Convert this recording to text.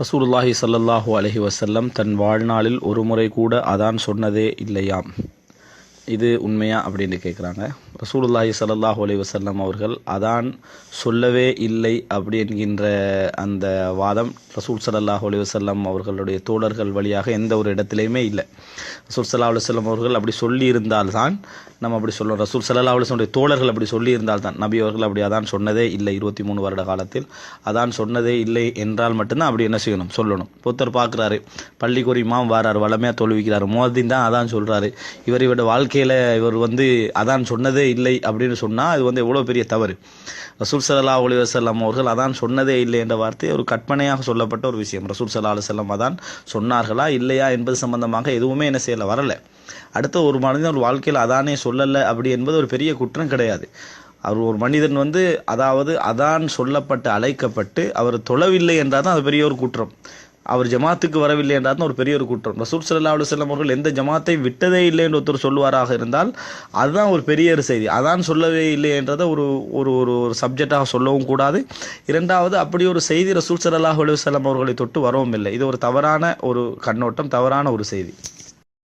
ரசூலுல்லாஹி சல்லல்லாஹு அலஹி வசல்லம் தன் வாழ்நாளில் ஒரு முறை கூட அதான் சொன்னதே இல்லையாம். இது உண்மையா அப்படின்னு கேட்குறாங்க ரசூலுல்லாஹி சல்லாஹ் அலி வசல்லம் அவர்கள் அதான் சொல்லவே இல்லை அப்படி என்கின்ற அந்த வாதம் ரசூல் சல்லாஹ் அலி வசல்லம் அவர்களுடைய தோழர்கள் வழியாக எந்த ஒரு இடத்துலையுமே இல்லை. ரசூல் ஸல்லல்லாஹு அலுவலம் அவர்கள் அப்படி சொல்லியிருந்தால் தான் நம்ம அப்படி சொல்லுவோம் ரசூல் சல்லா அலுவலமுடைய தோழர்கள் அப்படி சொல்லி தான் நபி அவர்கள் அப்படி அதான் சொன்னதே இல்லை இருபத்தி மூணு வருட காலத்தில். அதான் சொன்னதே இல்லை என்றால் மட்டும்தான் அப்படி என்ன செய்யணும்? சொல்லணும். ஒருத்தர் பார்க்குறாரு பள்ளிக்கு ஒரு வாரார் வளமையாக தோல்விக்கிறார் மோதின் தான் அதான் சொல்கிறாரு இவர் இவரோட வாழ்க்கையில் இவர் வந்து அதான் சொன்னதே இல்லை அப்படின்னு சொன்னால் அது வந்து எவ்வளோ பெரிய தவறு. ரசூல் சல்லா அலி வசல்லாம் அவர்கள் அதான் சொன்னதே இல்லை என்ற வார்த்தை ஒரு கற்பனையாக சொல்லப்பட்ட ஒரு விஷயம். ரசூல் சல்லா அலுவலம் அதான் சொன்னார்களா இல்லையா என்பது சம்பந்தமாக எதுவுமே என்ன செய்யலை வரலை. அடுத்த ஒரு மனிதன் ஒரு வாழ்க்கையில் அதானே சொல்லலை அப்படி என்பது ஒரு பெரிய குற்றம் கிடையாது. அவர் ஒரு மனிதன் வந்து அதாவது அதான் சொல்லப்பட்டு அழைக்கப்பட்டு அவர் தொழவில்லை என்றால் தான் அது பெரிய ஒரு குற்றம். அவர் ஜமாத்துக்கு வரவில்லை என்றால் தான் ஒரு பெரிய ஒரு குற்றம். ரசூல் சல்லா செல்லம் அவர்கள் எந்த ஜமாத்தை விட்டதே இல்லை என்று ஒருத்தர் சொல்லுவாராக இருந்தால் அதுதான் ஒரு பெரிய ஒரு செய்தி. அதான் சொல்லவே இல்லை என்றதை ஒரு ஒரு ஒரு ஒரு சப்ஜெக்டாக சொல்லவும் கூடாது. இரண்டாவது அப்படி ஒரு செய்தி ரசூல் சல்லாஹ் அலுவலம் அவர்களை தொட்டு வரவும் இல்லை. இது ஒரு தவறான ஒரு கண்ணோட்டம் தவறான ஒரு செய்தி.